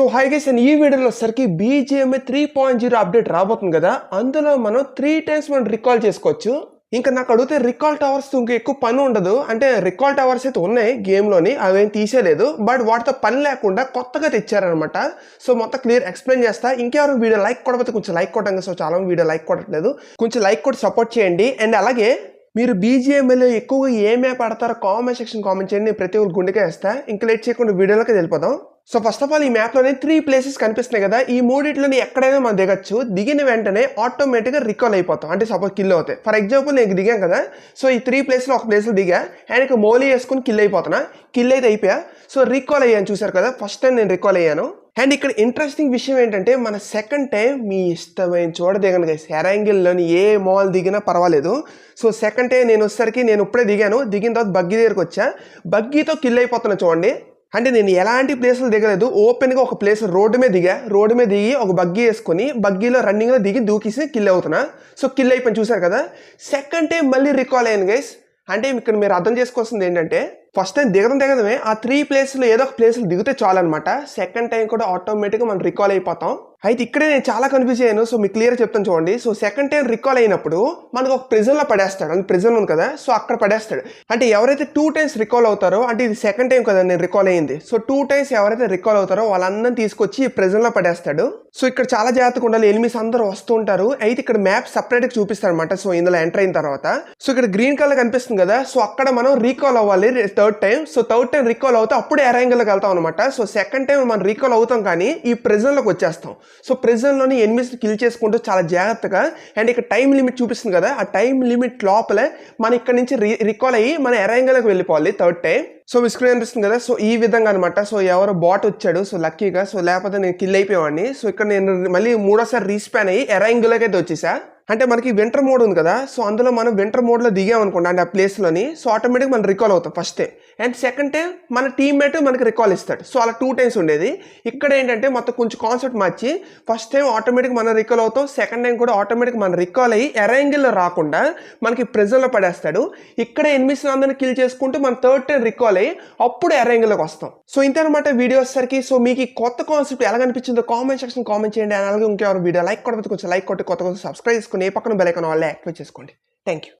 So hi guys and ఈ వీడియోలో వచ్చేసరికి BGMI three point zero update రాబోతుంది కదా. అందులో మనం త్రీ టైమ్స్ మనం రికాల్ చేసుకోవచ్చు. ఇంకా నాకు అడిగితే రికాల్ టవర్స్ ఇంకా ఎక్కువ పని ఉండదు. అంటే రికాల్ టవర్స్ అయితే ఉన్నాయి గేమ్లోని అవేం తీసేయలేదు. బట్ వాటితో పని లేకుండా కొత్తగా తెచ్చారనమాట. సో మొత్తం క్లియర్ ఎక్స్ప్లెయిన్ చేస్తా. ఇంకెవరు వీడియో లైక్ కొడకపోతే కొంచెం లైక్ కొట్టంగా సో చాలా వీడియో లైక్ కొట్టట్లేదు. కొంచెం లైక్ కొట్టి సపోర్ట్ చేయండి. అండ్ అలాగే మీరు బీజిఎంఏలో ఎక్కువగా ఏ మ్యాప్ ఆడతారో కామెంట్ సెక్షన్ కామెంట్ చేయండి. నేను ప్రతి ఒక్కరు గుండెకే వేస్తా. ఇంకా లేట్ చేయకుండా వీడియోలోకి వెళ్ళిపోదాం. సో ఫస్ట్ ఆఫ్ ఆల్ ఈ మ్యాప్లోనే త్రీ ప్లేసెస్ కనిపిస్తున్నాయి కదా. ఈ మూడిట్లోని ఎక్కడైనా మనం దిగచ్చు. దిగిన వెంటనే ఆటోమేటిక్గా రికాల్ అయిపోతాం. అంటే సపోజ్ కిల్ అవుతాయి ఫర్ ఎగ్జాంపుల్ నేను దిగాను కదా. సో ఈ త్రీ ప్లేస్లో ఒక ప్లేస్లో దిగా. అండ్ ఇక మోలీ వేసుకుని కిల్ అయిపోతున్నా. కిల్ అయితే అయిపోయా. సో రికాల్ అయ్యాను చూసారు కదా. ఫస్ట్ టైం నేను రికాల్ అయ్యాను. అండ్ ఇక్కడ ఇంట్రెస్టింగ్ విషయం ఏంటంటే మన సెకండ్ టైం మీ ఇష్టమైన చోట దిగను గైస్ హెరాంగిల్లోని ఏ మాల్ దిగినా పర్వాలేదు. సో సెకండ్ టైం నేను వచ్చేసరికి నేను ఇప్పుడే దిగాను. దిగిన తర్వాత బగ్గీ దగ్గరికి వచ్చా. బగ్గీతో కిల్ అయిపోతున్నా చూడండి. అంటే నేను ఎలాంటి ప్లేస్లో దిగలేదు. ఓపెన్గా ఒక ప్లేస్ రోడ్డు మీద దిగా. రోడ్డు మీద దిగి ఒక బగ్గీ వేసుకొని బగ్గీలో రన్నింగ్లో దిగి దూకేసి కిల్ అవుతున్నా. సో కిల్ అయిపోయిన చూశారు కదా? సెకండ్ టైం మళ్ళీ రికాల్ అయ్యాను గైస్ అంటే ఇక్కడ మీరు అర్థం చేసుకోవాల్సింది ఏంటంటే ఫస్ట్ టైం దిగడం దిగడమే. ఆ త్రీ ప్లేస్లో ఏదో ఒక ప్లేస్లో దిగితే చాలన్నమాట. సెకండ్ టైం కూడా ఆటోమేటిక్గా మనం రికాల్ అయిపోతాం. అయితే ఇక్కడే నేను చాలా కన్ఫ్యూజ్ అయ్యాను. సో మీకు క్లియర్ చెప్తాను చూడండి. సో సెకండ్ టైం రికాల్ అయినప్పుడు మనకు ఒక ప్రిజన్లో పడేస్తాడు. అంటే ప్రిజన్ ఉంది కదా. సో అక్కడ పడేస్తాడు. అంటే ఎవరైతే టూ టైమ్స్ రికాల్ అవుతారో అంటే ఇది సెకండ్ టైం కదా నేను రికాల్ అయ్యింది సో టూ టైమ్స్ ఎవరైతే రికాల్ అవుతారో వాళ్ళందరినీ తీసుకొచ్చి ఈ ప్రిజన్లో పడేస్తాడు. సో ఇక్కడ చాలా జాగ్రత్తగా ఉండాలి. ఎనిమిస్ అందరూ వస్తూ ఉంటారు. అయితే ఇక్కడ మ్యాప్ సపరేట్గా చూపిస్తాడు అనమాట సో ఇందులో ఎంటర్ అయిన తర్వాత. సో ఇక్కడ గ్రీన్ కలర్ కనిపిస్తుంది కదా. సో అక్కడ మనం రీకాల్ అవ్వాలి. Third time so third time recall అవుతే అప్పుడు ఎరాంగిల్కి వెళ్తాం అనమాట సో సెకండ్ టైం మనం రీకాల్ అవుతాం కానీ ఈ ప్రెజన్లోకి వచ్చేస్తాం. సో ప్రెజెంట్లోని ఎనిమిస్ కిల్ చేసుకుంటూ చాలా జాగ్రత్తగా అండ్ ఇక్కడ టైం లిమిట్ చూపిస్తుంది కదా ఆ టైం లిమిట్ లోపలే మనం ఇక్కడ నుంచి రీ రికాల్ అయ్యి మన ఎరాంగిల్కి వెళ్ళిపోవాలి థర్డ్ టైం సో మీ స్క్రీన్ అనిపిస్తుంది కదా సో ఈ విధంగా అనమాట సో ఎవరో బాట్ వచ్చాడు సో లక్కీగా సో లేకపోతే నేను కిల్ అయిపోయేవాడిని. సో ఇక్కడ నేను మళ్ళీ మూడోసారి రీస్పాన్ అయ్యి ఎరాంగిల్కి అయితే వచ్చేసా. అంటే మనకి వింటర్ మోడ్ ఉంది కదా సో అందులో మనం వింటర్ మోడ్లో దిగామనుకోండి అంటే ఆ ప్లేస్లోని సో ఆటోమేటిక్ మనం రికాల్ అవుతాం ఫస్ట్ అండ్ సెకండ్ టైం మన టీమ్మేట్ మనకి రికాల్ ఇస్తాడు. సో అలా టూ టైమ్స్ ఉండేది. ఇక్కడ ఏంటంటే మొత్తం కొంచెం కాన్సెప్ట్ మార్చి ఫస్ట్ టైం ఆటోమేటిక్ మనం రికాల్ అవుతాం సెకండ్ టైం కూడా ఆటోమేటిక్ మనం రికాల్ అయ్యి ఎరాంగిల్లో రాకుండా మనకి ప్రెజర్లో పడేస్తాడు. ఇక్కడ ఎనిమిస్ అందరిని కిల్ చేసుకుంటూ మనం థర్డ్ టైం రికాల్ అయ్యి అప్పుడు ఎరాంగిల్లోకి వస్తాం. సో ఇంతనమాట వీడియో వచ్చేసరికి సో మీకు ఈ కొత్త కాన్సెప్ట్ ఎలా కనిపించిందో కామెంట్ సెక్షన్ కామెంట్ చేయండి. అలాగే ఇంకెవరు వీడియో లైక్ కొట్టకపోతే కొంచెం లైక్ కొట్టి కొత్త కొంచెం సబ్స్క్రైబ్ చేసుకుని ఏ పక్కన బెల్ ఐకాన్ వాళ్ళే యాక్టివేట్ చేసుకోండి. Thank you